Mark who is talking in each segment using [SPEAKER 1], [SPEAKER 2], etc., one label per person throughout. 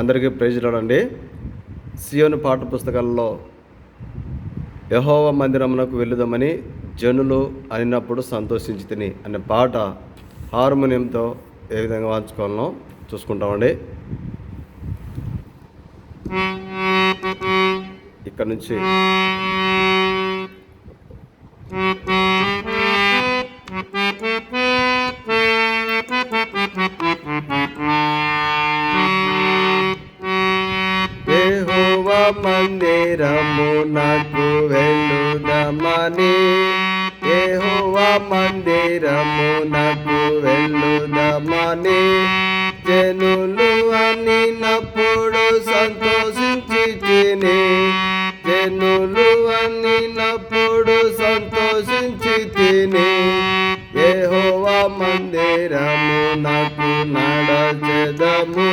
[SPEAKER 1] అందరికీ ప్రైజ్లాడండి సియోను పాఠ పుస్తకాల్లో యహోవ మందిరమునకు వెళ్ళుదామని జనులు అనినప్పుడు సంతోషించి తిని అనే పాట హార్మోనియంతో ఏ విధంగా వాంచుకోవాలనో చూసుకుంటామండి. ఇక్కడ నుంచి మందిరమునకు వెళ్ళుదమని యెహోవ మందిరమునకు వెళ్ళుదమని. జనులు అనినప్పుడు సంతోషించి తిని జనులు అనినప్పుడు సంతోషించి తిని యెహోవ మందిరమునకు నడచెదము.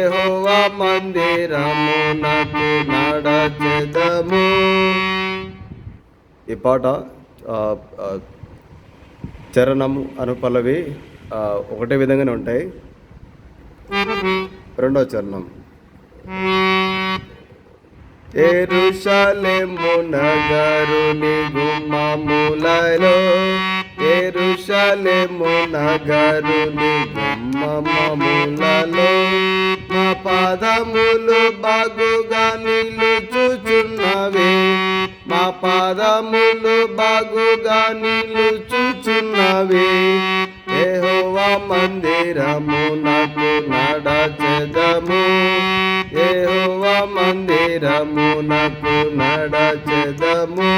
[SPEAKER 1] యెహోవ మందిరమునకు నడచెదము. ఈ పాట చరణం ఆ, చరణము ఒకటే విధంగానే ఉంటాయి. రెండో చరణం. ఎరుషలేము నగరుని గుమ్మములలో ఎరుషలేము నగరుని గుమ్మములలో పాదములు బాగుగా నిలుచుచున్నవే. మా పాదములు బాగుగా నిలుచుచున్నవి. యెహోవా మందిరమునకు నడచెదము. యెహోవా మందిరమునకు నడచెదము.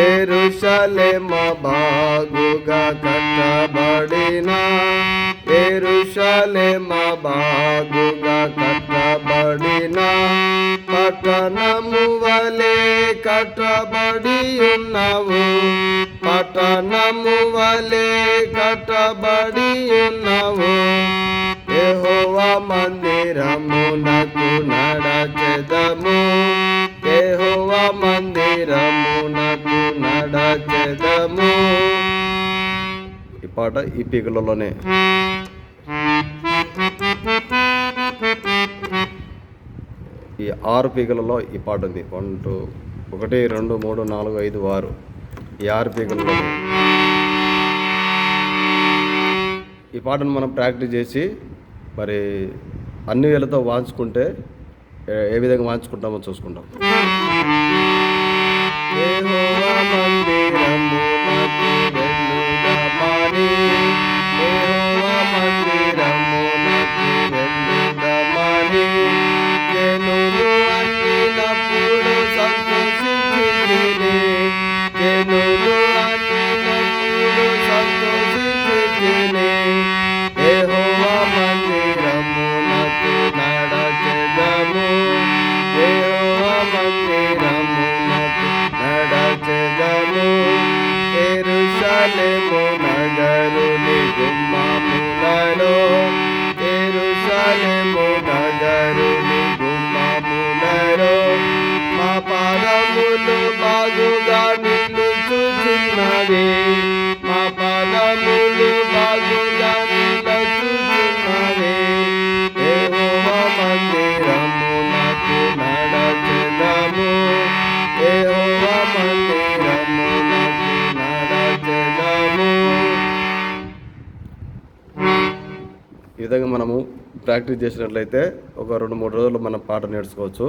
[SPEAKER 1] ఎరుషలేమ బాగుగా కట్టబడినా. ఎరుషలేమ బాగుగా కట్టబడిన పట్టణము వలె కట్టబడి ఉన్నావు. పట్టణము వలె కట్టబడి ఉన్నావు. యెహోవా మందిరమునకు నడచెదము. యెహోవా మందిరమునకు నడచెదము. ఈ పాట ఈ పీకలలోనే. ఈ ఆరు పీకలలో ఈ పాట ఉంది. వన్ టూ ఒకటి రెండు మూడు నాలుగు ఐదు ఆరు. ఈ ఆరు పీకలలో. ఈ పాటను మనం ప్రాక్టీస్ చేసి మరి అన్ని వేలతో వాంచుకుంటే ఏ- విధంగా వాంచుకుంటామో చూసుకుంటాం. ఈ విధంగా మనము ప్రాక్టీస్ చేసినట్లయితే ఒక రెండు మూడు రోజులు మనం పాట నేర్చుకోవచ్చు.